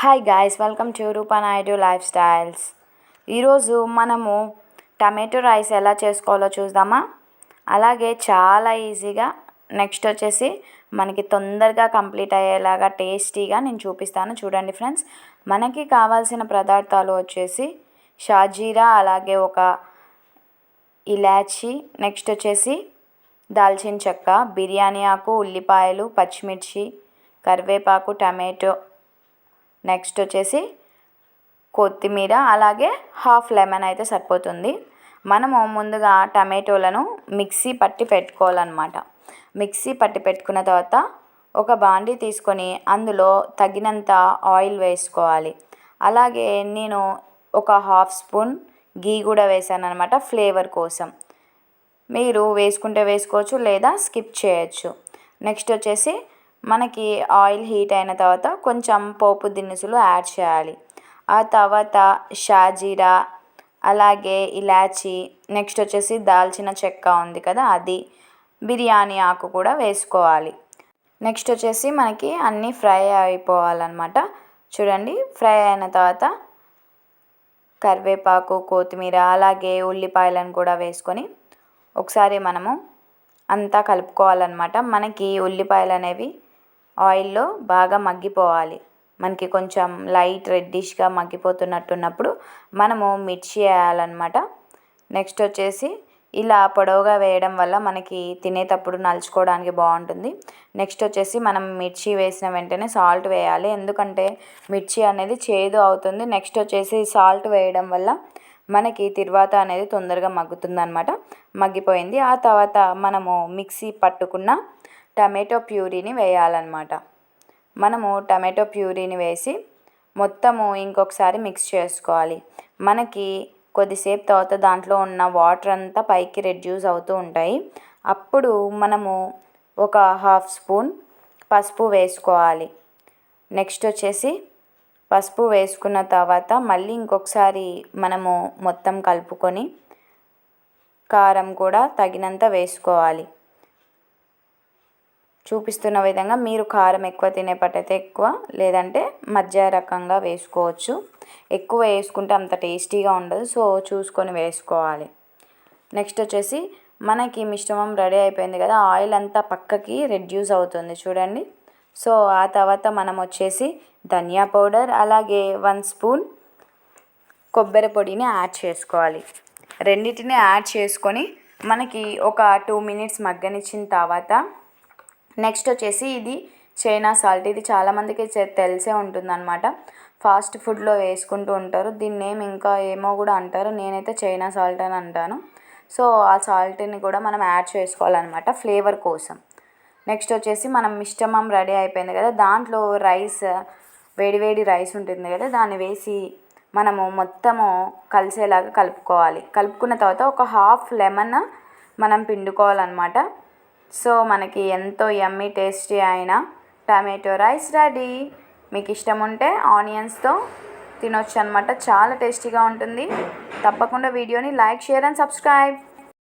Hi guys welcome to Rupanaidu life styles ఈరోజు మనము tomato rice ఎలా చేసుకోవాలో చూద్దామా? అలాగే చాలా ఈజీగా. నెక్స్ట్ వచ్చేసి మనకి తొందరగా కంప్లీట్ అయ్యేలాగా టేస్టీగా నేను చూపిస్తాను. చూడండి ఫ్రెండ్స్ మనకి కావాల్సిన పదార్థాలు వచ్చేసి షాజీరా అలాగే ఒక ఇలాచి. నెక్స్ట్ వచ్చేసి దాల్చిన చెక్క బిర్యానీ ఆకు ఉల్లిపాయలు పచ్చిమిర్చి కరివేపాకు టమాటో. నెక్స్ట్ వచ్చేసి కొత్తిమీర అలాగే హాఫ్ లెమన్ అయితే సరిపోతుంది. మనము ముందుగా టమాటోలను మిక్సీ పట్టి పెట్టుకోవాలన్నమాట. మిక్సీ పట్టి పెట్టుకున్న తర్వాత ఒక బాండీ తీసుకొని అందులో తగినంత ఆయిల్ వేసుకోవాలి. అలాగే నేను ఒక హాఫ్ స్పూన్ గీ కూడా వేసాను అనమాట ఫ్లేవర్ కోసం. మీరు వేసుకుంటే వేసుకోవచ్చు లేదా స్కిప్ చేయొచ్చు. నెక్స్ట్ వచ్చేసి మనకి ఆయిల్ హీట్ అయిన తర్వాత కొంచెం పోపు దినుసులు యాడ్ చేయాలి. ఆ తర్వాత షాజీరా అలాగే ఇలాచి నెక్స్ట్ వచ్చేసి దాల్చిన చెక్క ఉంది కదా అది బిర్యానీ ఆకు కూడా వేసుకోవాలి. నెక్స్ట్ వచ్చేసి మనకి అన్నీ ఫ్రై అయిపోవాలన్నమాట. చూడండి ఫ్రై అయిన తర్వాత కరివేపాకు కొత్తిమీర అలాగే ఉల్లిపాయలను కూడా వేసుకొని ఒకసారి మనము అంతా కలుపుకోవాలన్నమాట. మనకి ఉల్లిపాయలు అనేవి ఆయిల్లో బాగా మగ్గిపోవాలి. మనకి కొంచెం లైట్ రెడ్డిష్గా మగ్గిపోతున్నట్టు ఉన్నప్పుడు మనము మిర్చి వేయాలన్నమాట నెక్స్ట్ వచ్చేసి ఇలా పొడవుగా వేయడం వల్ల మనకి తినేటప్పుడు నలుచుకోవడానికి బాగుంటుంది. నెక్స్ట్ వచ్చేసి మనం మిర్చి వేసిన వెంటనే సాల్ట్ వేయాలి. ఎందుకంటే మిర్చి అనేది చేదు అవుతుంది. నెక్స్ట్ వచ్చేసి సాల్ట్ వేయడం వల్ల మనకి తిరువాత అనేది తొందరగా మగ్గుతుంది అనమాట మగ్గిపోయింది. ఆ తర్వాత మనము మిక్సీ పట్టుకున్న టమాటో ప్యూరీని వేయాలన్నమాట. మనము టమాటో ప్యూరీని వేసి మొత్తము ఇంకొకసారి మిక్స్ చేసుకోవాలి. మనకి కొద్దిసేపు తర్వాత దాంట్లో ఉన్న వాటర్ అంతా పైకి రెడ్యూస్ అవుతూ ఉంటాయి. అప్పుడు మనము ఒక హాఫ్ స్పూన్ పసుపు వేసుకోవాలి. నెక్స్ట్ వచ్చేసి పసుపు వేసుకున్న తర్వాత మళ్ళీ ఇంకొకసారి మనము మొత్తం కలుపుకొని కారం కూడా తగినంత వేసుకోవాలి. చూపిస్తున్న విధంగా మీరు కారం ఎక్కువ తినే పట్టయితే ఎక్కువ లేదంటే మధ్య రకంగా వేసుకోవచ్చు. ఎక్కువ వేసుకుంటే అంత టేస్టీగా ఉండదు సో చూసుకొని వేసుకోవాలి. నెక్స్ట్ వచ్చేసి మనకి మిశ్రమం రెడీ అయిపోయింది కదా ఆయిల్ అంతా పక్కకి రెడ్యూస్ అవుతుంది చూడండి. సో ఆ తర్వాత మనం వచ్చేసి ధనియా పౌడర్ అలాగే వన్ స్పూన్ కొబ్బరి పొడిని యాడ్ చేసుకోవాలి. రెండింటిని యాడ్ చేసుకొని మనకి ఒక టూ మినిట్స్ మగ్గనిచ్చిన తర్వాత నెక్స్ట్ వచ్చేసి ఇది చైనా సాల్ట్. ఇది చాలామందికి తెలిసే ఉంటుందన్నమాట. ఫాస్ట్ ఫుడ్లో వేసుకుంటూ ఉంటారు. దీన్ని నేమ్ ఇంకా ఏమో కూడా అంటారు. నేనైతే చైనా సాల్ట్ అని అంటాను. సో ఆ సాల్ట్ని కూడా మనం యాడ్ చేసుకోవాలన్నమాట ఫ్లేవర్ కోసం. నెక్స్ట్ వచ్చేసి మనం మిశ్రమం రెడీ అయిపోయింది కదా. దాంట్లో రైస్ వేడివేడి రైస్ ఉంటుంది కదా. దాన్ని వేసి మనము మొత్తము కలిసేలాగా కలుపుకోవాలి. కలుపుకున్న తర్వాత ఒక హాఫ్ లెమన్ మనం పిండుకోవాలన్నమాట. సో మనకి ఎంతో యమ్మీ టేస్టీ అయిన టమాటో రైస్ రెడీ మీకు ఇష్టం ఉంటే ఆనియన్స్తో తినొచ్చు అనమాట చాలా టేస్టీగా ఉంటుంది. తప్పకుండా వీడియోని లైక్ షేర్ అండ్ సబ్స్క్రైబ్